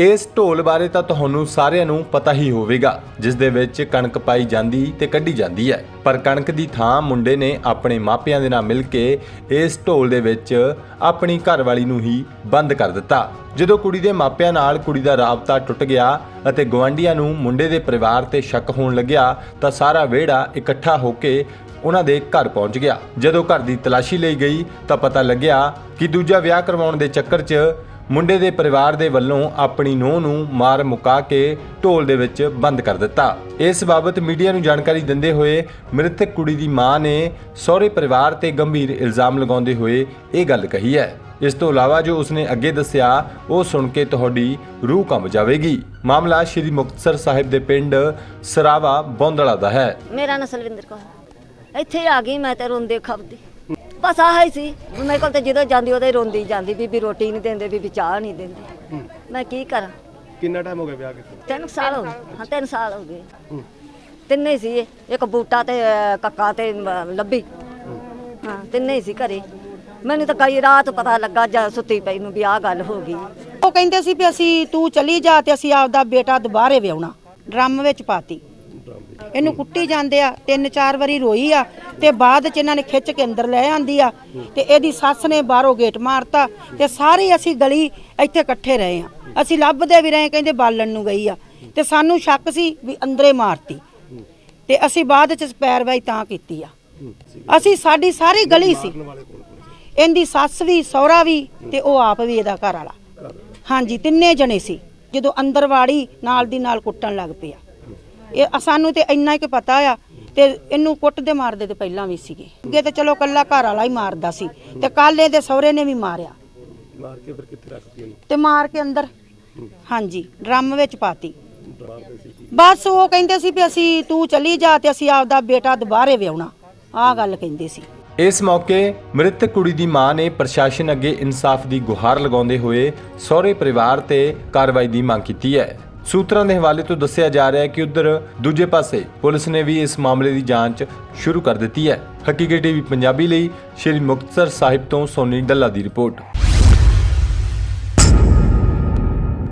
ਇਸ ਢੋਲ ਬਾਰੇ ਤਾਂ ਤੁਹਾਨੂੰ ਸਾਰਿਆਂ ਨੂੰ ਪਤਾ ਹੀ ਹੋਵੇਗਾ, ਜਿਸ ਦੇ ਵਿੱਚ ਕਣਕ ਪਾਈ ਜਾਂਦੀ ਤੇ ਕੱਢੀ ਜਾਂਦੀ ਹੈ। ਪਰ ਕਣਕ ਦੀ ਥਾਂ ਮੁੰਡੇ ਨੇ ਆਪਣੇ ਮਾਪਿਆਂ ਦੇ ਨਾਲ ਮਿਲ ਕੇ ਇਸ ਢੋਲ ਦੇ ਵਿੱਚ ਆਪਣੀ ਘਰਵਾਲੀ ਨੂੰ ਹੀ ਬੰਦ ਕਰ ਦਿੱਤਾ। ਜਦੋਂ ਕੁੜੀ ਦੇ ਮਾਪਿਆਂ ਨਾਲ ਕੁੜੀ ਦਾ ਰਾਬਤਾ ਟੁੱਟ ਗਿਆ ਅਤੇ ਗਵਾਂਢੀਆਂ ਨੂੰ ਮੁੰਡੇ ਦੇ ਪਰਿਵਾਰ ਤੇ ਸ਼ੱਕ ਹੋਣ ਲੱਗਿਆ, ਤਾਂ ਸਾਰਾ ਵਿਹੜਾ ਇਕੱਠਾ ਹੋ ਕੇ ਉਹਨਾਂ ਦੇ ਘਰ ਪਹੁੰਚ ਗਿਆ। ਜਦੋਂ ਘਰ ਦੀ ਤਲਾਸ਼ੀ ਲਈ ਗਈ, ਤਾਂ ਪਤਾ ਲੱਗਿਆ ਕਿ ਦੂਜਾ ਵਿਆਹ ਕਰਵਾਉਣ ਦੇ ਚੱਕਰ 'ਚ ਮੁੰਡੇ ਦੇ ਪਰਿਵਾਰ ਦੇ ਵੱਲੋਂ ਆਪਣੀ ਨੂੰਹ ਨੂੰ ਮਾਰ ਮੁਕਾ ਕੇ ਢੋਲ ਦੇ ਵਿੱਚ ਬੰਦ ਕਰ ਦਿੱਤਾ। ਇਸ ਬਾਬਤ ਮੀਡੀਆ ਨੂੰ ਜਾਣਕਾਰੀ ਦਿੰਦੇ ਹੋਏ ਮ੍ਰਿਤਕ ਕੁੜੀ ਦੀ ਮਾਂ ਨੇ ਸਹੁਰੇ ਪਰਿਵਾਰ ਤੇ ਗੰਭੀਰ ਇਲਜ਼ਾਮ ਲਗਾਉਂਦੇ ਹੋਏ ਇਹ ਗੱਲ ਕਹੀ ਹੈ। ਇਸ ਤੋਂ ਇਲਾਵਾ ਜੋ ਉਸਨੇ ਅੱਗੇ ਦੱਸਿਆ, ਉਹ ਸੁਣ ਕੇ ਤੁਹਾਡੀ ਰੂਹ ਕੰਬ ਜਾਵੇਗੀ। ਮਾਮਲਾ ਸ਼੍ਰੀ ਮੁਕਤਸਰ ਸਾਹਿਬ ਦੇ ਪਿੰਡ ਸਰਾਵਾ ਬੌਂਦਲਾ ਦਾ ਹੈ। ਮੇਰਾ ਨਾਂ ਸਲਵਿੰਦਰ ਕੌਰ ਇੱਥੇ ਆ ਗਈ ਮੈਂ ਤੇ ਰੋਂਦੇ ਖਪਦੀ ਬਸ ਆਹ ਹੀ ਸੀ। ਵੀ ਮੇਰੇ ਕੋਲ ਤੇ ਜਦੋਂ ਜਾਂਦੀ ਉਹਦੇ ਰੋਂਦੀ ਜਾਂਦੀ ਬੀਬੀ ਰੋਟੀ ਨਹੀਂ ਦਿੰਦੇ ਬੀਬੀ ਚਾਹ ਨਹੀਂ ਦਿੰਦੇ। ਮੈਂ ਕੀ ਕਰਾਂ? ਕਿੰਨਾ ਟਾਈਮ ਹੋ ਗਿਆ ਵਿਆਹ ਕੀਤੇ? ਤਿੰਨ ਸਾਲ ਹੋ ਗਏ। ਹਾਂ ਤਿੰਨ ਸਾਲ ਹੋ ਗਏ। ਤਿੰਨੇ ਸੀ ਇਹ, ਇੱਕ ਬੂਟਾ ਤੇ ਅਹ, ਕੱਕਾ ਤੇ ਅਹ, ਲੱਭੀ। ਹਾਂ। ਤਿੰਨੇ ਹੀ ਸੀ ਘਰੇ। ਮੈਨੂੰ ਤਾਂ ਕਈ ਰਾਤ ਪਤਾ ਲੱਗਾ ਜਦ ਸੁੱਤੀ ਪਈ ਨੂੰ ਵੀ ਆਹ ਗੱਲ ਹੋ ਗਈ। ਉਹ ਕਹਿੰਦੇ ਸੀ ਵੀ ਅਸੀਂ ਤੂੰ ਚਲੀ ਜਾ ਤੇ ਅਸੀਂ ਆਪਦਾ ਬੇਟਾ ਦੁਬਾਰੇ ਵਿਆਹਣਾ। ਡਰਮ ਵਿੱਚ ਪਾਤੀ। ਇਹਨੂੰ ਕੁੱਟੀ ਜਾਂਦੇ ਆ, ਤਿੰਨ ਚਾਰ ਵਾਰੀ ਰੋਈ ਆ ਤੇ ਬਾਅਦ ਚ ਇਹਨਾਂ ਨੇ ਖਿੱਚ ਕੇ ਅੰਦਰ ਲੈ ਆਂਦੀ ਆ ਤੇ ਇਹਦੀ ਸੱਸ ਨੇ ਬਾਹਰੋਂ ਗੇਟ ਮਾਰਤਾ ਤੇ ਸਾਰੀ ਅਸੀਂ ਗਲੀ ਇੱਥੇ ਇਕੱਠੇ ਰਹੇ ਆ। ਅਸੀਂ ਲੱਭਦੇ ਵੀ ਰਹੇ, ਕਹਿੰਦੇ ਬਾਲਣ ਨੂੰ ਗਈ ਆ। ਤੇ ਸਾਨੂੰ ਸ਼ੱਕ ਸੀ ਵੀ ਅੰਦਰੇ ਮਾਰਤੀ। ਤੇ ਅਸੀਂ ਬਾਅਦ ਚ ਪੈਰਵਾਈ ਤਾਂ ਕੀਤੀ ਆ। ਅਸੀਂ ਸਾਡੀ ਸਾਰੀ ਗਲੀ ਸੀ। ਇਹਦੀ ਸੱਸ ਵੀ, ਸਹੁਰਾ ਵੀ ਤੇ ਉਹ ਆਪ ਵੀ ਇਹਦਾ ਘਰ ਵਾਲਾ। ਹਾਂਜੀ, ਤਿੰਨੇ ਜਣੇ ਸੀ। ਜਦੋਂ ਅੰਦਰ ਵਾੜੀ ਨਾਲ ਦੀ ਨਾਲ ਕੁੱਟਣ ਲੱਗ ਪਿਆ। ਇਹ ਸਾਨੂੰ ਤੇ ਇੰਨਾ ਹੀ ਕਿ ਪਤਾ ਆ ਤੇ ਇਹਨੂੰ ਕੁੱਟਦੇ ਮਾਰਦੇ ਤੇ ਪਹਿਲਾਂ ਵੀ ਸੀਗੇ। ਅੱਗੇ ਤੇ ਚਲੋ ਕੱਲਾ ਘਰ ਵਾਲਾ ਹੀ ਮਾਰਦਾ ਸੀ ਤੇ ਕੱਲ ਇਹਦੇ ਸਹੁਰੇ ਨੇ ਵੀ ਮਾਰਿਆ। ਮਾਰ ਕੇ ਫਿਰ ਕਿੱਥੇ ਰੱਖਤੀ ਇਹਨੂੰ? ਤੇ ਮਾਰ ਕੇ ਅੰਦਰ। ਹਾਂਜੀ ਡਰਮ ਵਿੱਚ ਪਾਤੀ? ਬਸ ਉਹ ਕਹਿੰਦੇ ਸੀ ਵੀ ਅਸੀਂ ਤੂੰ ਚਲੀ ਜਾ ਤੇ ਅਸੀਂ ਆਪਦਾ ਬੇਟਾ ਦੁਬਾਰੇ ਵਿਆਹਣਾ। ਆਹ ਗੱਲ ਕਹਿੰਦੇ ਸੀ। ਇਸ ਮੌਕੇ ਮ੍ਰਿਤਕ ਕੁੜੀ ਦੀ ਮਾਂ ਨੇ ਪ੍ਰਸ਼ਾਸਨ ਅੱਗੇ ਇਨਸਾਫ ਦੀ ਗੁਹਾਰ ਲਗਾਉਂਦੇ ਹੋਏ ਸਹੁਰੇ ਪਰਿਵਾਰ ਤੇ ਕਾਰਵਾਈ ਦੀ ਮੰਗ ਕੀਤੀ ਹੈ। ਸੂਤਰਾਂ ਦੇ ਹਵਾਲੇ ਤੋਂ ਦੱਸਿਆ ਜਾ ਰਿਹਾ ਹੈ ਕਿ ਉਧਰ ਦੂਜੇ ਪਾਸੇ ਪੁਲਿਸ ਨੇ ਵੀ ਇਸ ਮਾਮਲੇ ਦੀ ਜਾਂਚ ਸ਼ੁਰੂ ਕਰ ਦਿੱਤੀ ਹੈ। ਹਕੀਕਤ ਟੀਵੀ ਪੰਜਾਬੀ ਲਈ ਸ਼੍ਰੀ ਮੁਕਤਸਰ ਸਾਹਿਬ ਤੋਂ ਸੋਨੀ ਡੱਲਾ ਦੀ ਰਿਪੋਰਟ।